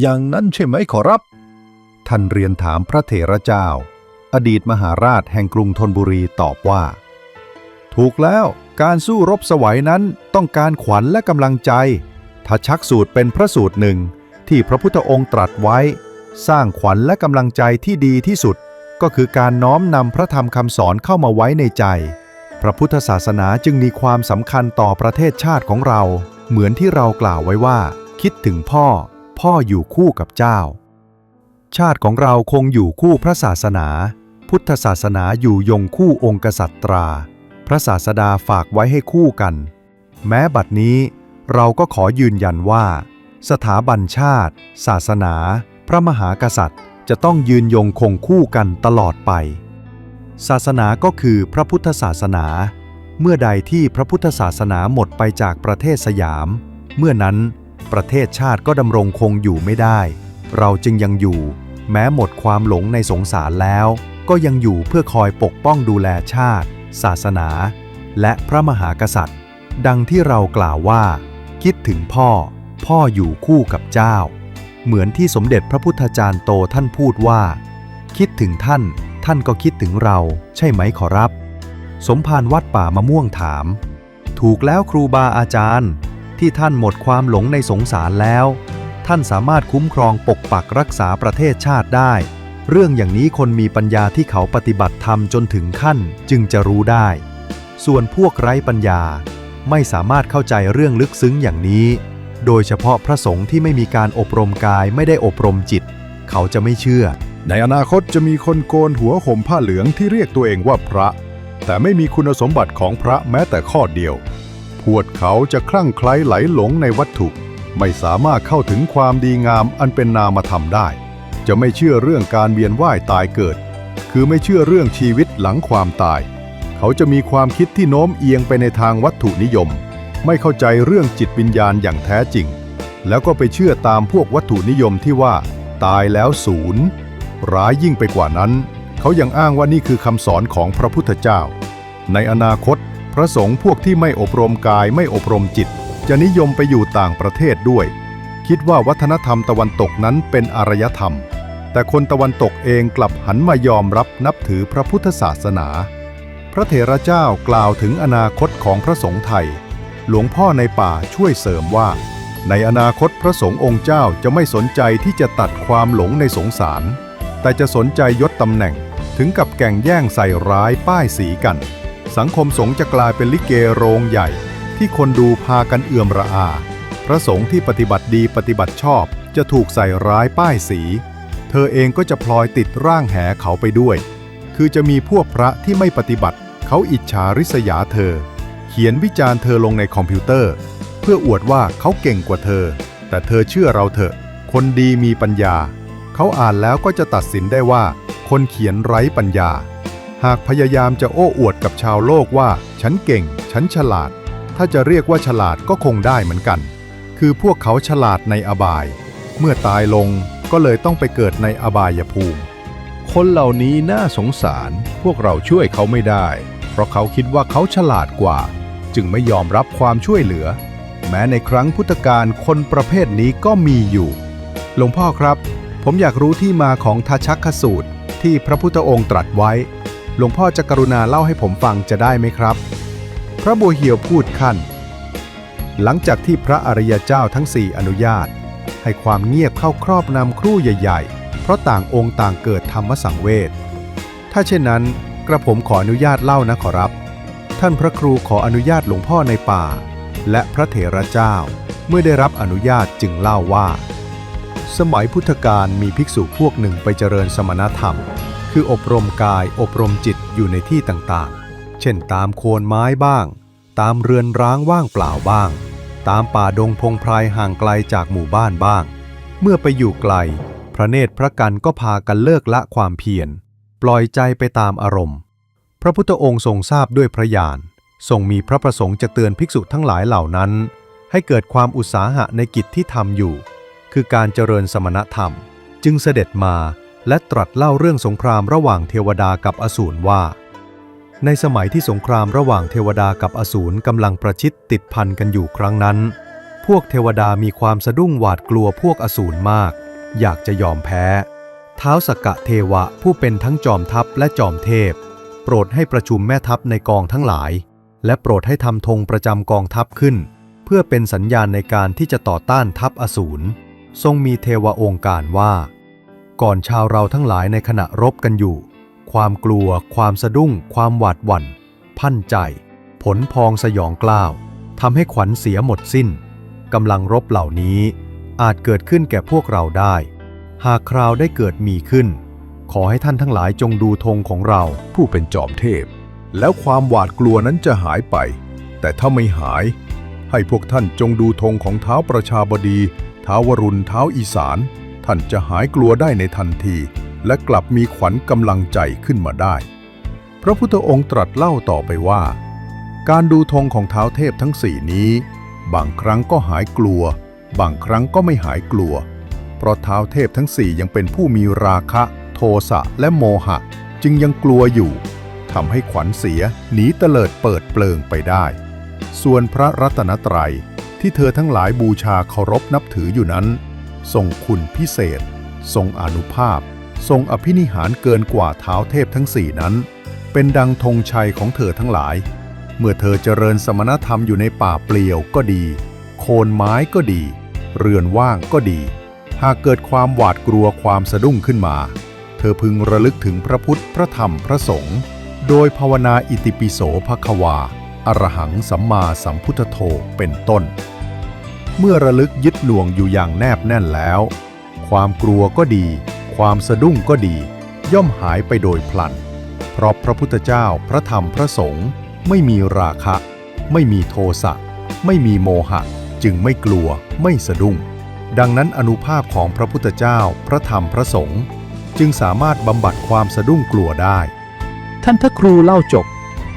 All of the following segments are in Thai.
อย่างนั้นใช่ไหมขอรับ ท่านเรียนถามพระเถระเจ้า อดีตมหาราชแห่งกรุงธนบุรีตอบว่า ถูกแล้วการสู้รบสวัยนั้นต้องการขวัญและกำลังใจถ้าชักสูตรเป็นพระสูตรหนึ่งที่พระพุทธองค์ตรัสไว้ สร้างขวัญและกำลังใจที่ดีที่สุด ก็คือการน้อมนำพระธรรมคำสอนเข้ามาไว้ในใจ พระพุทธศาสนาจึงมีความสำคัญต่อประเทศชาติของเรา เหมือนที่เรากล่าวไว้ว่า คิดถึงพ่อ พ่ออยู่คู่กับเจ้า ชาติของเราคงอยู่คู่พระศาสนา พุทธศาสนาอยู่ยงคู่องค์กษัตรา พระศาสดาฝากไว้ให้คู่กัน แม้บัดนี้เราก็ขอยืนยันว่า สถาบันชาติ ศาสนา พระมหากษัตริย์ จะต้องยืนยงคงคู่กันตลอดไป ศาสนาก็คือพระพุทธศาสนา เมื่อใดที่พระพุทธศาสนาหมดไปจากประเทศสยาม เมื่อนั้น ประเทศชาติก็ดำรงคงอยู่ไม่ได้ เราจึงยังอยู่ แม้หมดความหลงในสงสารแล้ว ก็ยังอยู่เพื่อคอยปกป้องดูแลชาติ ศาสนา และพระมหากษัตริย์ ดังที่เรากล่าวว่า คิดถึงพ่อ พ่ออยู่คู่กับเจ้า เหมือนที่สมเด็จพระพุทธจารย์โตท่านพูดว่า คิดถึงท่าน ท่านก็คิดถึงเรา ใช่ไหมขอรับ สมภารวัดป่ามะม่วงถาม ถูกแล้วครูบาอาจารย์ ที่ท่านหมดความหลงในสงสารแล้ว ท่านสามารถคุ้มครองปกปักรักษาประเทศชาติได้ เรื่องอย่างนี้คนมีปัญญาที่เขาปฏิบัติธรรมจนถึงขั้นจึงจะรู้ได้ ส่วนพวกไร้ปัญญา ไม่สามารถเข้าใจเรื่องลึกซึ้งอย่างนี้ โดยเฉพาะพระสงฆ์ที่ไม่มีการอบรมกายไม่ได้อบรมจิต เขาจะไม่เชื่อ ในอนาคตจะมีคนโกนหัวห่มผ้าเหลืองที่เรียกตัวเองว่าพระ แต่ไม่มีคุณสมบัติของพระแม้แต่ข้อเดียว วดเขาจะคลั่งไคล้ไหลหลงในวัตถุ ไม่สามารถเข้าถึงความดีงามอันเป็นนามธรรมได้ จะไม่เชื่อเรื่องการเวียนว่ายตายเกิด คือไม่เชื่อเรื่องชีวิตหลังความตาย เขาจะมีความคิดที่โน้มเอียงไปในทางวัตถุนิยม ไม่เข้าใจเรื่องจิตวิญญาณอย่างแท้จริง แล้วก็ไปเชื่อตามพวกวัตถุนิยมที่ว่า ตายแล้วศูนย์ร้ายยิ่งไปกว่านั้น เขายังอ้างว่านี่คือคำสอนของพระพุทธเจ้า ในอนาคต ระสงฆ์พวกที่ไม่อบรมกายไม่อบรมจิต จะนิยมไปอยู่ต่างประเทศด้วย คิดว่าวัฒนธรรมตะวันตกนั้นเป็นอารยธรรม แต่คนตะวันตกเองกลับหันมายอมรับนับถือพระพุทธศาสนา พระเถระเจ้ากล่าวถึงอนาคตของพระสงฆ์ไทย หลวงพ่อในป่าช่วยเสริมว่า ในอนาคตพระสงฆ์องค์เจ้าจะไม่สนใจที่จะตัดความหลงในสงสาร แต่จะสนใจยศตำแหน่งถึงกับแก่งแย่งใส่ร้ายป้ายสีกัน สังคมสงฆ์จะกลายเป็นลิเกโรงใหญ่ ที่คนดูพากันเอื่อมระอา พระสงฆ์ที่ปฏิบัติดีปฏิบัติชอบ จะถูกใส่ร้ายป้ายสี เธอเองก็จะพลอยติดร่างแหเขาไปด้วย คือจะมีพวกพระที่ไม่ปฏิบัติ เขาอิจฉาริษยาเธอ เขียนวิจารณ์เธอลงในคอมพิวเตอร์ เพื่ออวดว่าเขาเก่งกว่าเธอ แต่เธอเชื่อเราเถอะ คนดีมีปัญญา เขาอ่านแล้วก็จะตัดสินได้ว่า คนเขียนไร้ปัญญา หากพยายามจะโอ้อวดกับชาวโลกว่า ฉันเก่ง ฉันฉลาด ถ้าจะเรียกว่าฉลาดก็คงได้เหมือนกัน คือพวกเขาฉลาดในอบาย เมื่อตายลงก็เลยต้องไปเกิดในอบายภูมิ คนเหล่านี้น่าสงสารพวกเราช่วยเขาไม่ได้ เพราะเขาคิดว่าเขาฉลาดกว่า จึงไม่ยอมรับความช่วยเหลือ แม้ในครั้งพุทธกาลคนประเภทนี้ก็มีอยู่ หลวงพ่อครับ ผมอยากรู้ที่มาของทัชชักขสูตรที่พระพุทธองค์ตรัสไว้ หลวงพ่อจะกรุณาเล่าให้ผมฟังจะได้ไหมครับ พระบัวเหียวพูดขั้น หลังจากที่พระอริยเจ้าทั้งสี่อนุญาต ให้ความเงียบเข้าครอบนำครู่ใหญ่ ๆ เพราะต่างองค์ต่างเกิดธรรมสังเวช ถ้าเช่นนั้นกระผมขออนุญาตเล่านะขอรับ ท่านพระครูขออนุญาตหลวงพ่อในป่า และพระเถระเจ้าเมื่อได้รับอนุญาตจึงเล่าว่า สมัยพุทธกาลมีภิกษุพวกหนึ่งไปเจริญสมณธรรม คืออบรมกายอบรมจิตอยู่ในที่ต่างๆ เช่นตามโคนไม้บ้าง ตามเรือนร้างว่างเปล่าบ้าง ตามป่าดงพงไพรห่างไกลจากหมู่บ้านบ้าง เมื่อไปอยู่ไกล พระเนตรพระกันก็พากันเลิกละความเพียร ปล่อยใจไปตามอารมณ์ พระพุทธองค์ทรงทราบด้วยพระญาณทรงมีพระประสงค์จะเตือนภิกษุทั้งหลายเหล่านั้น ให้เกิดความอุตสาหะในกิจที่ทำอยู่ คือการเจริญสมณธรรม จึงเสด็จมา และตรัสเล่าเรื่องสงครามระหว่างเทวดากับอสูรว่า ในสมัยที่สงครามระหว่างเทวดากับอสูรกำลังประชิดติดพันกันอยู่ครั้งนั้น พวกเทวดามีความสะดุ้งหวาดกลัวพวกอสูรมาก อยากจะยอมแพ้เท้าวสกกะเทวะผู้เป็นทั้งจอมทัพและจอมเทพ โปรดให้ประชุมแม่ทัพในกองทั้งหลาย และโปรดให้ทำธงประจำกองทัพขึ้น เพื่อเป็นสัญญาณในการที่จะต่อต้านทัพอสูรทรงมีเทวะองค์การว่า ก่อนชาวเราทั้งหลายในขณะรบกันอยู่ ความกลัว ความสะดุ้ง ความหวาดหวั่น พันใจ ผลพองสยองกล้าวทำให้ขวัญเสียหมดสิ้นกำลังรบเหล่านี้อาจเกิดขึ้นแก่พวกเราได้ หากคราวได้เกิดมีขึ้น ขอให้ท่านทั้งหลายจงดูธงของเรา ผู้เป็นจอมเทพ แล้วความหวาดกลัวนั้นจะหายไป แต่ถ้าไม่หาย ให้พวกท่านจงดูธงของเท้าประชาบดี เท้าวรุณเท้าอีสาน ท่านจะหายกลัวได้ในทันที และกลับมีขวัญกำลังใจขึ้นมาได้ พระพุทธองค์ตรัสเล่าต่อไปว่า การดูธงของเท้าเทพทั้งสี่นี้ บางครั้งก็หายกลัว บางครั้งก็ไม่หายกลัว เพราะเท้าเทพทั้งสี่ยังเป็นผู้มีราคะ โทสะและโมหะ จึงยังกลัวอยู่ทำให้ขวัญเสียหนีเตลิดเปิดเปลิงไปได้ ส่วนพระรัตนตรัยที่เธอทั้งหลายบูชาเคารพนับถืออยู่นั้น ทรงคุณพิเศษ ทรงอนุภาพ ทรงอภินิหารเกินกว่าเท้าเทพทั้งสี่นั้น เป็นดังธงชัยของเธอทั้งหลาย เมื่อเธอเจริญสมณธรรมอยู่ในป่าเปลี่ยวก็ดี โคนไม้ก็ดี เรือนว่างก็ดี หากเกิดความหวาดกลัวความสะดุ้งขึ้นมา เธอพึงระลึกถึงพระพุทธพระธรรมพระสงฆ์โดยภาวนาอิติปิโสภควาอรหังสัมมาสัมพุทธโธเป็นต้น เมื่อระลึกยึดหน่วงอยู่อย่างแนบแน่นแล้ว ความกลัวก็ดี ความสะดุ้งก็ดี ย่อมหายไปโดยพลัน เพราะพระพุทธเจ้าพระธรรมพระสงฆ์ไม่มีราคะ ไม่มีโทสะไม่มีโมหะ จึงไม่กลัวไม่สะดุ้ง ดังนั้นอนุภาพของพระพุทธเจ้าพระธรรมพระสงฆ์จึงสามารถบำบัดความสะดุ้งกลัวได้ ท่านพระครูเล่าจบ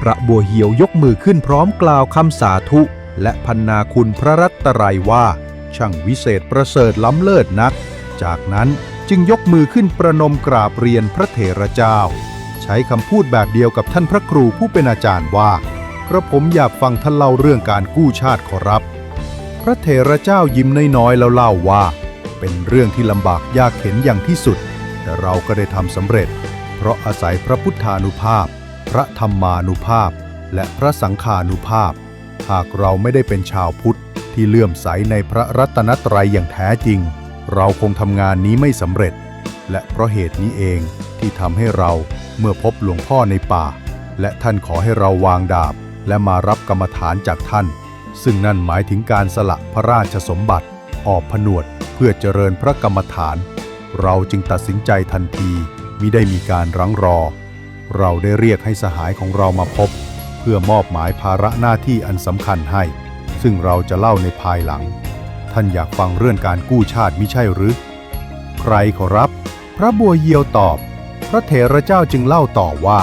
พระบัวเหียวยกมือขึ้นพร้อมกล่าวคำสาธุ และพันนาคุณพระรัตตรัยว่า ช่างวิเศษประเสริฐล้ำเลิศนัก จากนั้นจึงยกมือขึ้นประนมกราบเรียนพระเถระเจ้า ใช้คำพูดแบบเดียวกับท่านพระครูผู้เป็นอาจารย์ว่ากระผมอยากฟังท่านเล่าเรื่องการกู้ชาติขอรับ พระเถระเจ้ายิ้มน้อยๆแล้วเล่าว่า เป็นเรื่องที่ลำบากยากเข็นอย่างที่สุด แต่เราก็ได้ทำสำเร็จ เพราะอาศัยพระพุทธานุภาพ พระธรรมานุภาพ และพระสังฆานุภาพ หากเราไม่ได้เป็นชาวพุทธที่เลื่อมใสในพระรัตนตรัยอย่างแท้จริง เราคงทำงานนี้ไม่สำเร็จ และเพราะเหตุนี้เองที่ทำให้เราเมื่อพบหลวงพ่อในป่า และท่านขอให้เราวางดาบ และมารับกรรมฐานจากท่าน ซึ่งนั่นหมายถึงการสละพระราชสมบัติ ออกผนวดเพื่อเจริญพระกรรมฐาน เราจึงตัดสินใจทันทีมิได้มีการรั้งรอ เราได้เรียกให้สหายของเรามาพบ พื่อมอบหมายภาระหน้าที่อันสำคัญให้ ซึ่งเราจะเล่าในภายหลัง ท่านอยากฟังเรื่องการกู้ชาติมิใช่หรือ ใครขอรับ พระบัวเยียวตอบ พระเถระเจ้าจึงเล่าต่อว่า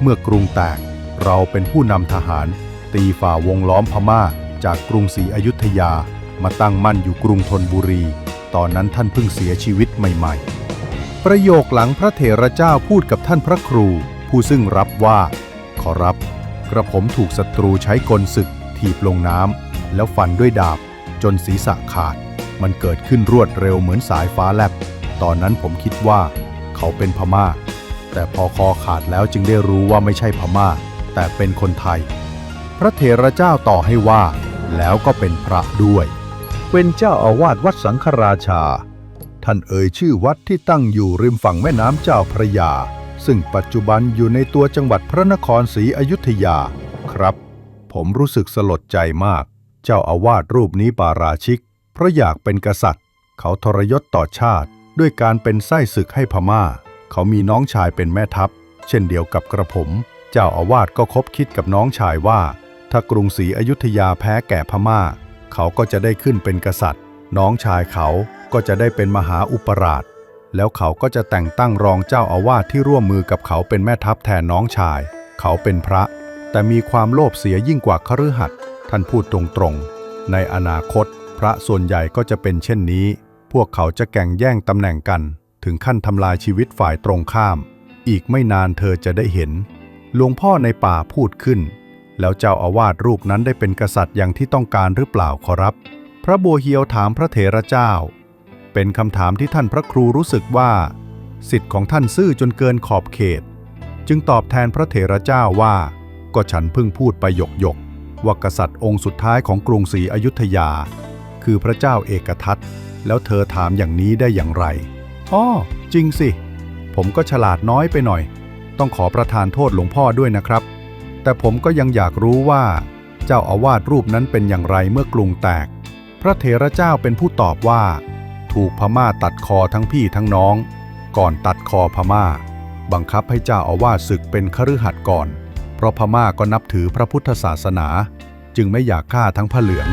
เมื่อกรุงแตก เราเป็นผู้นำทหาร ตีฝ่าวงล้อมพม่า จากกรุงศรีอยุธยา มาตั้งมั่นอยู่กรุงธนบุรี ตอนนั้นท่านเพิ่งเสียชีวิตใหม่ ๆ ประโยคหลังพระเถระเจ้าพูดกับท่านพระครู ผู้ซึ่งรับว่า ขอรับ กระผมถูกศัตรูใช้กลศึก ถีบลงน้ำแล้วฟันด้วยดาบ จนศีรษะขาด มันเกิดขึ้นรวดเร็วเหมือนสายฟ้าแลบ ตอนนั้นผมคิดว่า เขาเป็นพม่า แต่พอคอขาดแล้วจึงได้รู้ว่าไม่ใช่พม่า แต่เป็นคนไทย พระเถระเจ้าต่อให้ว่า แล้วก็เป็นพระด้วย เป็นเจ้าอาวาสวัดสังฆราชา ท่านเอ่ยชื่อวัดที่ตั้งอยู่ริมฝั่งแม่น้ำเจ้าพระยา ซึ่งปัจจุบันอยู่ในตัวจังหวัดพระนครศรีอยุธยา ครับ ผมรู้สึกสลดใจมาก เจ้าอาวาสรูปนี้ปาราชิก เพราะอยากเป็นกษัตริย์ เขาทรยศต่อชาติ ด้วยการเป็นไส้ศึกให้พม่า เขามีน้องชายเป็นแม่ทัพ เช่นเดียวกับกระผม เจ้าอาวาสก็คบคิดกับน้องชายว่า ถ้ากรุงศรีอยุธยาแพ้แก่พม่า เขาก็จะได้ขึ้นเป็นกษัตริย์ น้องชายเขาก็จะได้เป็นมหาอุปราช แล้วเขาก็จะแต่งตั้งรองเจ้าอาวาสที่ร่วมมือกับเขาเป็นแม่ทัพแทนน้องชาย เขาเป็นพระ แต่มีความโลภเสียยิ่งกว่าคฤหัสถ์ท่านพูดตรงๆ ในอนาคต พระส่วนใหญ่ก็จะเป็นเช่นนี้ พวกเขาจะแก่งแย่งตำแหน่งกัน ถึงขั้นทำลายชีวิตฝ่ายตรงข้าม อีกไม่นานเธอจะได้เห็น หลวงพ่อในป่าพูดขึ้น แล้วเจ้าอาวาสรูปนั้นได้เป็นกษัตริย์อย่างที่ต้องการหรือเปล่าขอรับ พระบัวเฮียวถามพระเถระเจ้า เป็นคำถามที่ท่านพระครูรู้สึกว่า สิทธิ์ของท่านซื่อจนเกินขอบเขต จึงตอบแทนพระเถระเจ้าว่า ก็ฉันเพิ่งพูดไปหยกหยกว่ากษัตริย์องค์สุดท้ายของกรุงศรีอยุธยา คือพระเจ้าเอกทัตแล้วเธอถามอย่างนี้ได้อย่างไรอ้อจริงสิ ผมก็ฉลาดน้อยไปหน่อย ต้องขอประทานโทษหลวงพ่อด้วยนะครับ แต่ผมก็ยังอยากรู้ว่า เจ้าอาวาสรูปนั้นเป็นอย่างไรเมื่อกรุงแตก พระเถระเจ้าเป็นผู้ตอบว่า ถูกพม่าตัดคอทั้งพี่ทั้งน้อง ก่อนตัดคอพม่า บังคับให้เจ้าอาวาสศึกเป็นคฤหัสถ์ก่อน เพราะพม่าก็นับถือพระพุทธศาสนา จึงไม่อยากฆ่าทั้งผ้าเหลือง